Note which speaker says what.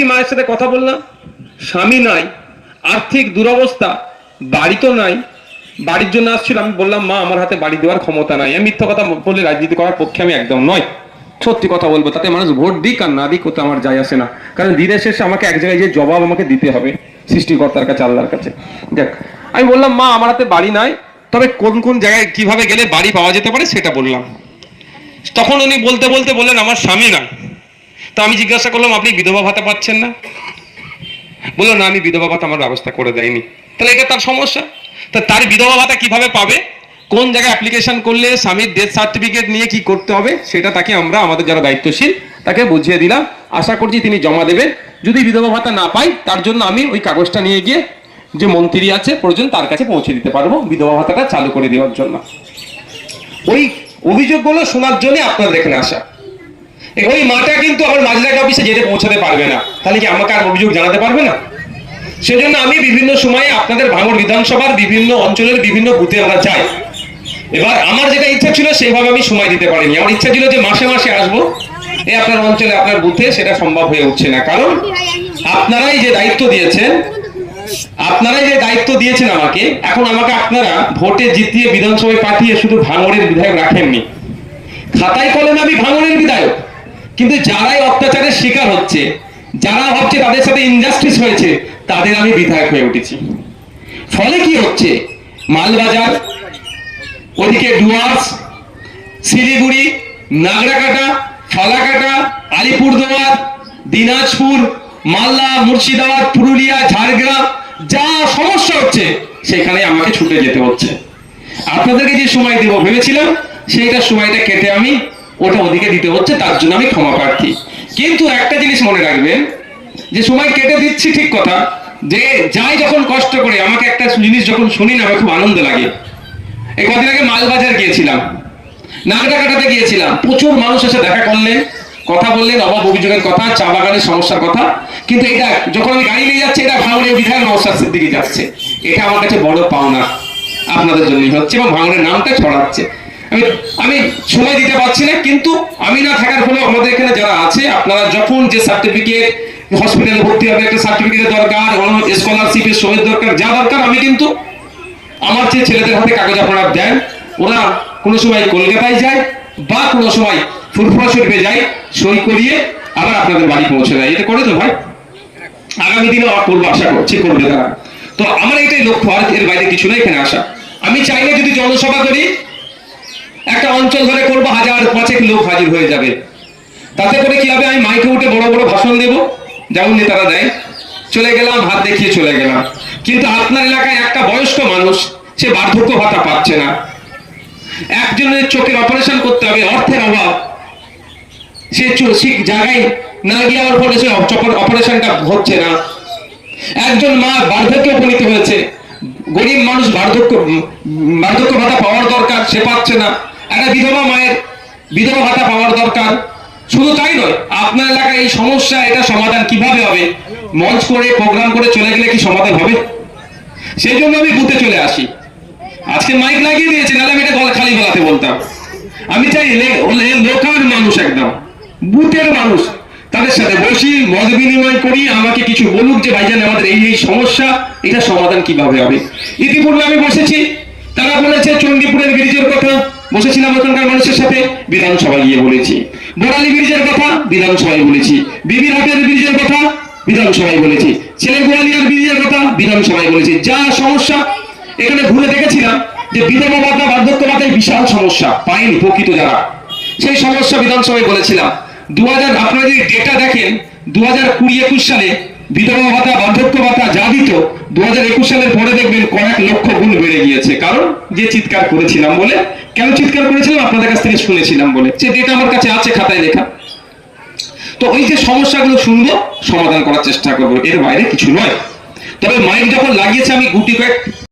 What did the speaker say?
Speaker 1: আরেকটি মায়ের সাথে কথা বললাম। স্বামী নাই, আর্থিক দুরবস্থা, বাড়ি তো নাই। বাড়ির জন্য আসছিল, আমি বললাম, মা, আমার হাতে বাড়ি দেওয়ার ক্ষমতা নাই। আমি মিথ্যা কথা বলে রাজনীতি করার পক্ষে আমি একদম নয় সত্যি কথা বলব, তাতে মানুষ ভোট দিক আর না দিক ওতে আমার যায় আসে না। কারণ দিনের শেষে আমাকে এক জায়গায় যে জবাব আমাকে দিতে হবে, সৃষ্টিকর্তার কাছে, আল্লাহর কাছে। দেখ, আমি বললাম, মা, আমার হাতে বাড়ি নাই, তবে কোন কোন জায়গায় কীভাবে গেলে বাড়ি পাওয়া যেতে পারে সেটা বললাম। তখন উনি বলতে বলতে বললেন, আমার স্বামী নাই। তো আমি জিজ্ঞাসা করলাম, আপনি বিধবা ভাতা পাচ্ছেন না? বলল, না, আমি বিধবা ভাতা আমার ব্যবস্থা করে দেয়নি। তাহলে এটা তার সমস্যা। তা তার বিধবা ভাতা কীভাবে পাবে? কোন জায়গায় অ্যাপ্লিকেশন করলে স্বামীর ডেথ সার্টিফিকেট নিয়ে কি করতে হবে, সেটা তাকে আমরা, আমাদের যারা দায়িত্বশীল, তাকে বুঝিয়ে দিলাম। আশা করছি তিনি জমা দেবেন। যদি বিধবা ভাতা না পাই, তার জন্য আমি ওই কাগজটা নিয়ে গিয়ে যে মন্ত্রী আছে, প্রয়োজন তার কাছে পৌঁছে দিতে পারব বিধবা ভাতাটা চালু করে দেওয়ার জন্য। ওই অভিযোগগুলো শোনার জন্য আপনাদের এখানে আসা। ওই মাটা কিন্তু আমার মাজলাক অফিসে যেতে পৌঁছাতে পারবে না। তাহলে কি আমাকে আর অভিযোগ জানাতে পারবে না? সেজন্য আমি বিভিন্ন সময়ে আপনাদের ভাঙড় বিধানসভার বিভিন্ন অঞ্চলের বিভিন্ন বুথে আমরা যাই। এবার আমার যেটা ইচ্ছা ছিল, সেইভাবে আমি সময় দিতে পারিনি। আমার ইচ্ছা ছিল যে মাসে মাসে আসব। এই আপনার অঞ্চলে, আপনার বুথে সেটা সম্ভব হয়ে উঠছে না। কারণ আপনারাই যে দায়িত্ব দিয়েছেন, আপনারাই যে দায়িত্ব দিয়েছেন আমাকে, এখন আমাকে আপনারা ভোটে জিতিয়ে বিধানসভায় পাঠিয়ে শুধু ভাঙড়ের বিধায়ক রাখেননি। খাতায় কলমে আমি ভাঙনের বিধায়ক। কিন্তু যারাই অত্যাচারের শিকার হচ্ছে যারা ভাবছে তাদের সাথে ইনজাস্টিস হয়েছে, তাদের আমি বিধায়ক হয়ে উঠেছি। ফলে কি হচ্ছে? মালবাজার, ওদিকে ডুয়ার্স, শিলিগুড়ি, নাগরাকাটা, ফালাকাটা, আলিপুরদুয়ার, দিনাজপুর, মালদা, মুর্শিদাবাদ, পুরুলিয়া, ঝাড়গ্রাম, যা সমস্যা হচ্ছে, সেখানে আমাকে ছুটে যেতে হচ্ছে। আপনাদেরকে যে সময় দেব ভেবেছিলাম, সেইটা সময়টা কেটে আমি ওটা ওদিকে দিতে হচ্ছে, তার জন্য আমি ক্ষমা প্রার্থী। কিন্তু একটা জিনিস মনে রাখবেন, যে সময় কেটে দিচ্ছি ঠিক কথা, যে যাই যখন কষ্ট করে, আমাকে একটা জিনিস যখন শুনি না, আমার খুব আনন্দ লাগে। এই কদিন আগে মালবাজার গিয়েছিলাম নাগরাকাটাতে গিয়েছিলাম। প্রচুর মানুষ এসে দেখা করলেন, কথা বললেন, অভাব অভিযোগের কথা, চা বাগানের সমস্যার কথা। কিন্তু এটা, যখন আমি গাড়ি নিয়ে যাচ্ছি, এটা ভাঙড়ের বিধায়ক নৌসাদের দিকে যাচ্ছে। এটা আমার কাছে বড় পাওনা আপনাদের জন্যই হচ্ছে এবং ভাঙড়ের নামটা ছড়াচ্ছে। আমি সময় দিতে পারছি না, কিন্তু আমি না থাকার ফলে আমাদের এখানে যারা আছে, আপনারা যখন যে সার্টিফিকেট হসপিটালে ভর্তি হবে, একটা সার্টিফিকেটের দরকার স্কলারশিপের সইয়ের দরকার, যা দরকার, আমি কিন্তু আমার যে ছেলেদের হাতে কাগজ আপনারা দেন, ওরা কোনো সময় কলকাতায় যায়, বা কোনো সময় ফুরফুরা শরীফে যায়, সই করিয়ে আবার আপনাদের বাড়ি পৌঁছে দেয়। এটা করে তো ভাই? আগামী দিনে আমার করব, আশা করছি করবে তারা। তো আমার এটাই লক্ষ্য, আর এর বাইরে কিছু না এখানে আসা। আমি চাইলে যদি জনসভা করি একটা অঞ্চল ধরে করব, হাজার পাঁচেক লোক হাজির হয়ে যাবে। তাতে করে কি হবে? আমি মাইকে উঠে বড় বড় ভাষণ দেব। যেমন নেতারা দেয়। চলে গেলাম, হাত দেখিয়ে চলে গেলাম। কিন্তু আপনার এলাকায় একটা বয়স্ক মানুষ, সে বার্ধক্য ভাতা পাচ্ছে না। একজনের চোখের অপারেশন করতে হবে, অর্থের অভাব। সে ঠিক জায়গায় না গিয়ে আমার ফলে সে অপারেশনটা হচ্ছে না। একজন মা বার্ধক্যে উপনীত হয়েছে। গরিব মানুষ বার্ধক্য বার্ধক্য ভাতা পাওয়ার দরকার, সে পাচ্ছে না। একটা বিধবা মায়ের, বিধবা ভাতা পাওয়ার দরকার। শুধু তাই নয়, আপনার এলাকায় এই সমস্যা, এটা সমাধান কীভাবে হবে? মঞ্চ করে প্রোগ্রাম করে চলে গেলে কি সমাধান হবে? সেই জন্য আমি বুথে চলে আসি। আজকে মাইক লাগিয়ে দিয়েছে, নাহলে আমি এটা গলা খালি গলাতে বলতাম। আমি চাই লোকাল মানুষ একদম, বুথের মানুষ তাদের সাথে বসি, মত বিনিময় করি, আমাকে কিছু বলুক যে, ভাইজান, আমাদের এই এই সমস্যা, এটা সমাধান কীভাবে হবে? ইতিপূর্বে আমি বসেছি, তারা বলেছে কথা বসেছিলাম ওখানকার মানুষের সাথে, বিধানসভায় গিয়ে বলেছি। বোরালি ব্রিজের কথা, বিধানসভায় বলেছি। বিবির হাটের ব্রিজের কথা, বিধানসভায় বলেছি। ছেলে গোয়ালিয়ার ব্রিজের কথা, বিধানসভায় বলেছি। যা সমস্যা, এখানে ঘুরে দেখেছিলাম যে বিধবা ভাতা, বার্ধক্য ভাতায় বিশাল সমস্যা পায়নি প্রকৃত যারা। সেই সমস্যা বিধানসভায় বলেছিলাম। দু হাজার আপনারা যদি ডেটা দেখেন দু হাজার কুড়ি একুশ সালে বিধবা ভাতা, বার্ধক্য ভাতা যা দিত দু হাজার একুশ সালের পরে দেখবেন কয়েক লক্ষ গুণ বেড়ে গিয়েছে। কারণ যে চিৎকার করেছিলাম বলে, কেন চিৎকার করেছিলাম? আপনাদের কাছ থেকে শুনেছিলাম বলে। যে ডেটা আমার কাছে আছে খাতায় লেখা। তো ওই যে সমস্যাগুলো শুনব, সমাধান করার চেষ্টা করব। এর বাইরে কিছু নয়। তবে মাইক যখন লাগিয়েছে, আমি গুটি কয়েক